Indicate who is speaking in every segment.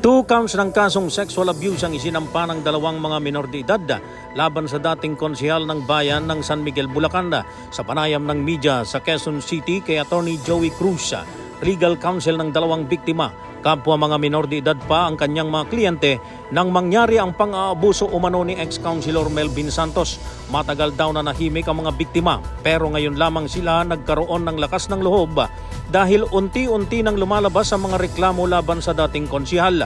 Speaker 1: Two counts ng kasong sexual abuse ang isinampa ng dalawang mga minor de edad laban sa dating konsehal ng bayan ng San Miguel, Bulacan sa panayam ng media sa Quezon City kay Attorney Joey Cruz, legal counsel ng dalawang biktima. Kapwa mga minor de edad pa ang kanyang mga kliyente nang mangyari ang pang-aabuso umano ni ex-councilor Melvin Santos. Matagal daw na nahimik ang mga biktima pero ngayon lamang sila nagkaroon ng lakas ng loob dahil unti-unti nang lumalabas ang mga reklamo laban sa dating konsihal.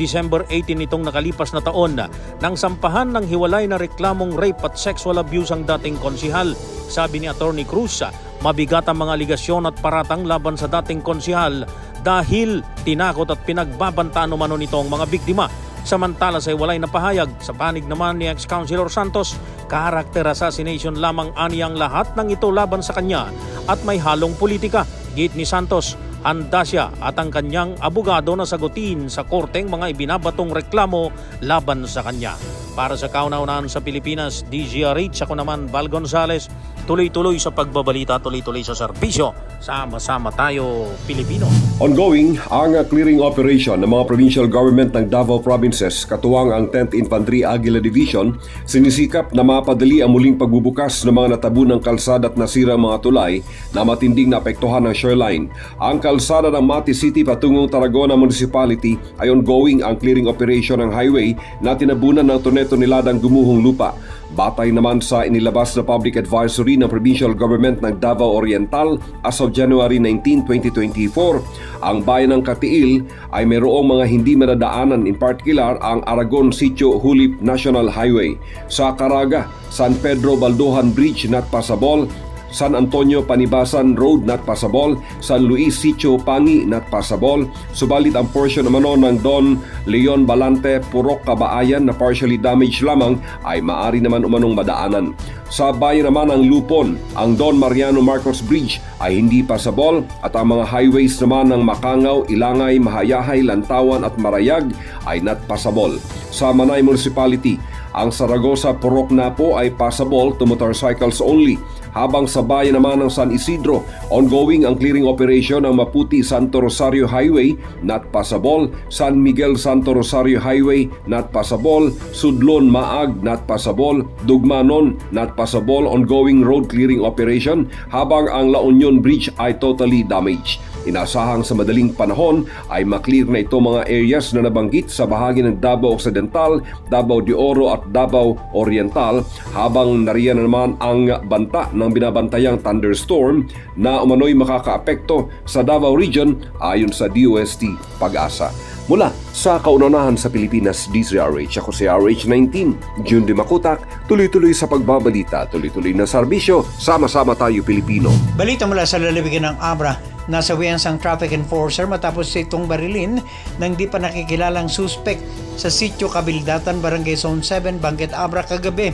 Speaker 1: December 18 nitong nakalipas na taon nang sampahan ng hiwalay na reklamong rape at sexual abuse ang dating konsihal. Sabi ni Attorney Cruz, mabigat ang mga aligasyon at paratang laban sa dating konsihal dahil tinakot at pinagbabantaan umano nito ang mga biktima. Samantala sa walay na pahayag sa panig naman ni ex-councilor Santos, character assassination lamang aniyang lahat ng ito laban sa kanya at may halong politika. Git ni Santos, handa siya at ang kanyang abogado na sagutin sa korteng mga ibinabatong reklamo laban sa kanya. Para sa kauna-unahan sa Pilipinas, DZRH, ako naman Val Gonzales, tuloy-tuloy sa pagbabalita, tuloy-tuloy sa serbisyo. Sama-sama tayo, Pilipino.
Speaker 2: Ongoing ang clearing operation ng mga provincial government ng Davao Provinces katuwang ang 10th Infantry Aguila Division sinisikap na mapadali ang muling pagbubukas ng mga natabunang kalsada at nasirang mga tulay na matinding naapektuhan ng shoreline. Ang kalsada ng Mati City patungong Tarragona Municipality ay ongoing ang clearing operation ng highway na tinabunan ng toneto-niladang gumuhong lupa. Batay naman sa inilabas na public advisory ng provincial government ng Davao Oriental as of January 19, 2024, ang bayan ng Katiil ay mayroong mga hindi madadaanan in particular ang Aragon Sitio Hulip National Highway. Sa Caraga, San Pedro Balduhan Bridge not passable San Antonio Panibasan Road not passable, San Luis Sitio Pangi not passable, subalit ang portion naman nun ng Don Leon Balante Purok Kabaayan na partially damaged lamang ay maari naman umanong madaanan. Sa bayan naman ng Lupon, ang Don Mariano Marcos Bridge ay hindi passable at ang mga highways naman ng Makangaw, Ilangay, Mahayahay, Lantawan at Marayag ay not passable. Sa Manay Municipality, ang Saragosa Purok Napo ay passable to motorcycles only habang sa bayan naman ng San Isidro, ongoing ang clearing operation ng Maputi Santo Rosario Highway, not passable, San Miguel Santo Rosario Highway, not passable, Sudlon Maag, not passable, Dugmanon, not passable, ongoing road clearing operation, habang ang La Union Bridge ay totally damaged. Inasahang sa madaling panahon ay maklear na ito mga areas na nabanggit sa bahagi ng Davao Occidental, Davao de Oro at Davao Oriental habang nariyan na naman ang banta ng binabantayang thunderstorm na umano'y makakaapekto sa Davao Region ayon sa DOST Pag-asa. Mula sa kaunahan sa Pilipinas, DZRH, ako si RH19, June Di Makutak, tuloy-tuloy sa pagbabalita, tuloy-tuloy na serbisyo, sama-sama tayo Pilipino.
Speaker 3: Balita mula sa lalawigan ng Abra, nasa ang traffic enforcer matapos itong barilin ng di pa nakikilalang suspect sa sitio Kabildatan, Barangay Zone 7, Bangkit Abra kagabi.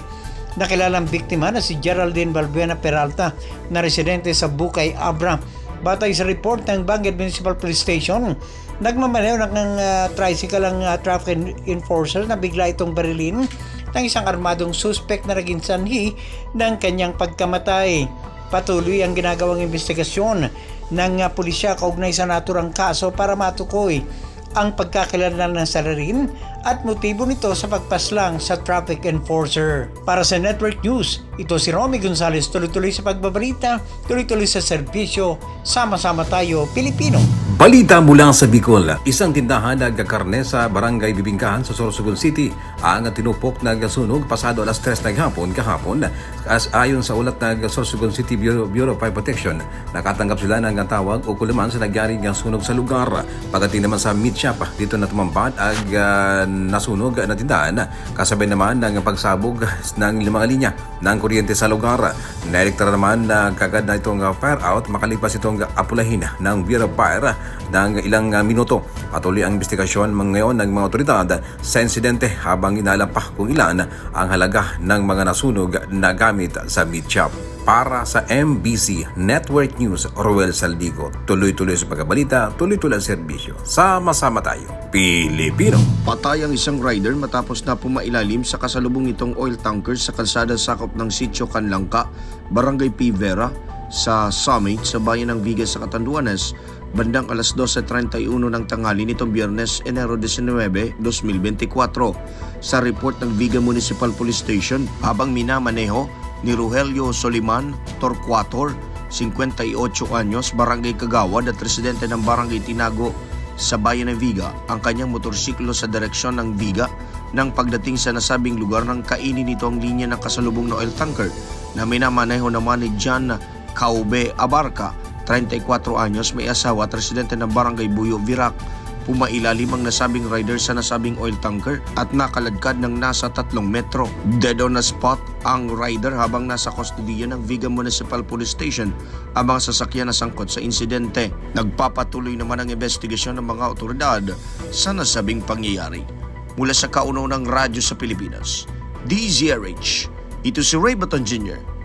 Speaker 3: Nakilalang biktima na si Geraldine Balbuena Peralta na residente sa Bukay, Abra. Batay sa report ng Bangkit Municipal Police Station, nagmamaneho ng uh, tricycle ang uh, traffic enforcer na bigla itong barilin ng isang armadong suspect na naging sanhi ng kanyang pagkamatay. Patuloy ang ginagawang investigasyon ng uh, pulisya kaugnay sa naturang kaso para matukoy ang pagkakilala ng salarin at motibo nito sa pagpaslang sa traffic enforcer. Para sa Network News, ito si Romy Gonzalez tuloy-tuloy sa pagbabalita, tuloy-tuloy sa serbisyo, sama-sama tayo Pilipino.
Speaker 4: Balita mula sa Bicol, isang tindahan nagkakarne sa barangay Bibingkahan sa Sorsogon City ang tinupok na sunog pasado alas 3 ng hapon kahapon. As ayon sa ulat ng Sorsogon City Bureau, Bureau of Fire Protection, nakatanggap sila ng tawag o kulaman sa nagyaring sunog sa lugar. Pagdating naman sa meat shop, dito na tumambad ang uh, nasunog na tindahan kasabay naman ng pagsabog ng limang linya ng kuryente sa lugar. Naelektra naman na kagad na itong fire out makalipas itong apulahin ng Bureau of Fire ng ilang uh, minuto. Patuloy ang investigasyon ngayon ng mga otoridad sa insidente habang inalam kung ilan ang halaga ng mga nasunog na gamit sa meat shop. Para sa MBC Network News, Roel Saldigo. Tuloy-tuloy sa pagkabalita, tuloy-tuloy ang serbisyo. Sama-sama tayo, Pilipino.
Speaker 5: Patay ang isang rider matapos na pumailalim sa kasalubong nitong oil tanker sa kalsada sakop ng Sitio Canlangka, Barangay P. Vera, sa Summit sa bayan ng Vigas sa Catanduanes bandang alas 12.31 ng tanghali nitong biyernes Enero 19, 2024 sa report ng Viga Municipal Police Station habang minamaneho ni Rogelio Soliman Torquator, 58 anyos, Barangay Kagawad at residente ng Barangay Tinago sa bayan ng Viga ang kanyang motorsiklo sa direksyon ng Viga nang pagdating sa nasabing lugar ng kainin nito ang linya ng kasalubong na oil tanker na minamaneho naman ni John Kaube Abarca, 34 anyos, may asawa at residente ng Barangay Buyo, Virac. Pumailalim ang nasabing rider sa nasabing oil tanker at nakaladkad ng nasa 3 metro. Dead on the spot ang rider habang nasa kustodiya ng Viga Municipal Police Station ang mga sasakyan na sangkot sa insidente. Nagpapatuloy naman ang investigasyon ng mga otoridad sa nasabing pangyayari. Mula sa kauna-unang radyo sa Pilipinas, DZRH. Ito si Ray Baton Jr.